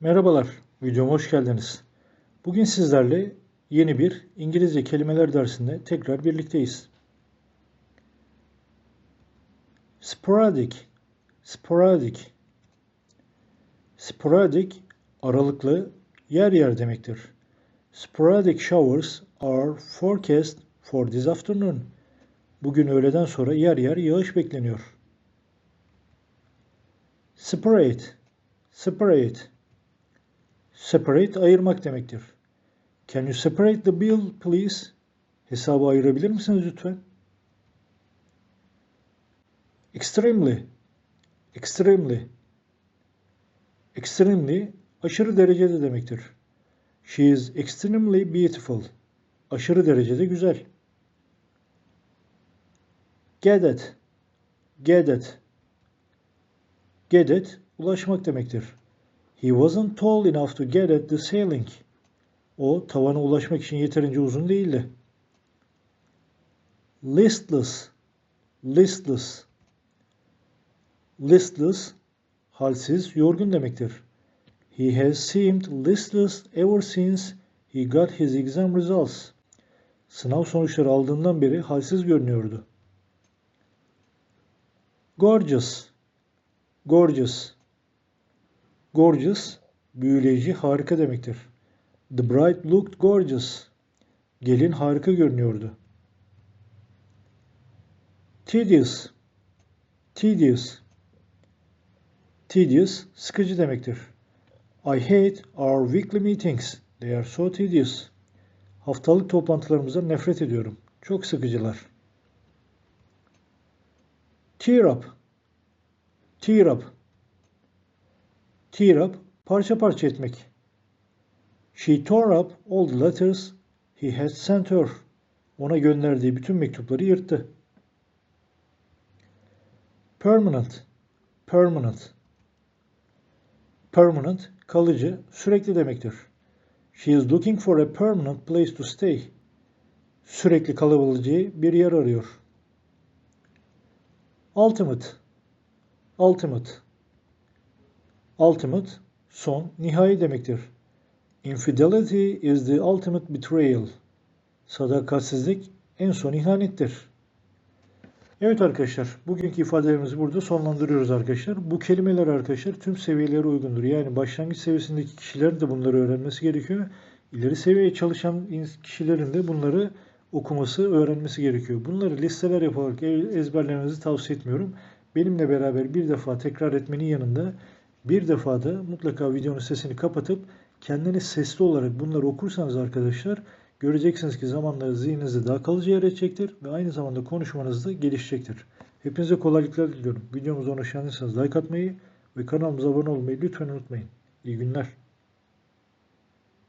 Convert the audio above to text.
Merhabalar, videoma hoş geldiniz. Bugün sizlerle yeni bir İngilizce kelimeler dersinde tekrar birlikteyiz. Sporadic, sporadic. Sporadic, aralıklı, yer yer demektir. Sporadic showers are forecast for this afternoon. Bugün öğleden sonra yer yer yağış bekleniyor. Separate, separate. Separate ayırmak demektir. Can you separate the bill please? Hesabı ayırabilir misiniz lütfen? Extremely. Extremely. Extremely aşırı derecede demektir. She is extremely beautiful. Aşırı derecede güzel. Get it. Get it. Get it ulaşmak demektir. He wasn't tall enough to get at the ceiling. O tavana ulaşmak için yeterince uzun değildi. Listless. Listless. Listless halsiz, yorgun demektir. He has seemed listless ever since he got his exam results. Sınav sonuçları aldığından beri halsiz görünüyordu. Gorgeous. Gorgeous. Gorgeous, büyüleyici, harika demektir. The bride looked gorgeous. Gelin harika görünüyordu. Tedious. Tedious. Tedious, sıkıcı demektir. I hate our weekly meetings. They are so tedious. Haftalık toplantılarımızdan nefret ediyorum. Çok sıkıcılar. Tear up. Tear up. Tear up, parça parça etmek. She tore up all the letters he had sent her. Ona gönderdiği bütün mektupları yırttı. Permanent, permanent. Permanent, kalıcı, sürekli demektir. She is looking for a permanent place to stay. Sürekli kalabileceği bir yer arıyor. Ultimate, ultimate. Ultimate, son, nihai demektir. Infidelity is the ultimate betrayal. Sadakatsizlik en son ihanettir. Evet arkadaşlar, bugünkü ifadelerimizi burada sonlandırıyoruz arkadaşlar. Bu kelimeler arkadaşlar tüm seviyelere uygundur. Yani başlangıç seviyesindeki kişilerin de bunları öğrenmesi gerekiyor. İleri seviyeye çalışan kişilerin de bunları okuması, öğrenmesi gerekiyor. Bunları listeler yaparak ezberlemenizi tavsiye etmiyorum. Benimle beraber bir defa tekrar etmenin yanında bir defa da mutlaka videonun sesini kapatıp kendiniz sesli olarak bunları okursanız arkadaşlar göreceksiniz ki zamanla zihninizde daha kalıcı yer edecektir ve aynı zamanda konuşmanız da gelişecektir. Hepinize kolaylıklar diliyorum. Videomuza hoşlandıysanız like atmayı ve kanalımıza abone olmayı lütfen unutmayın. İyi günler.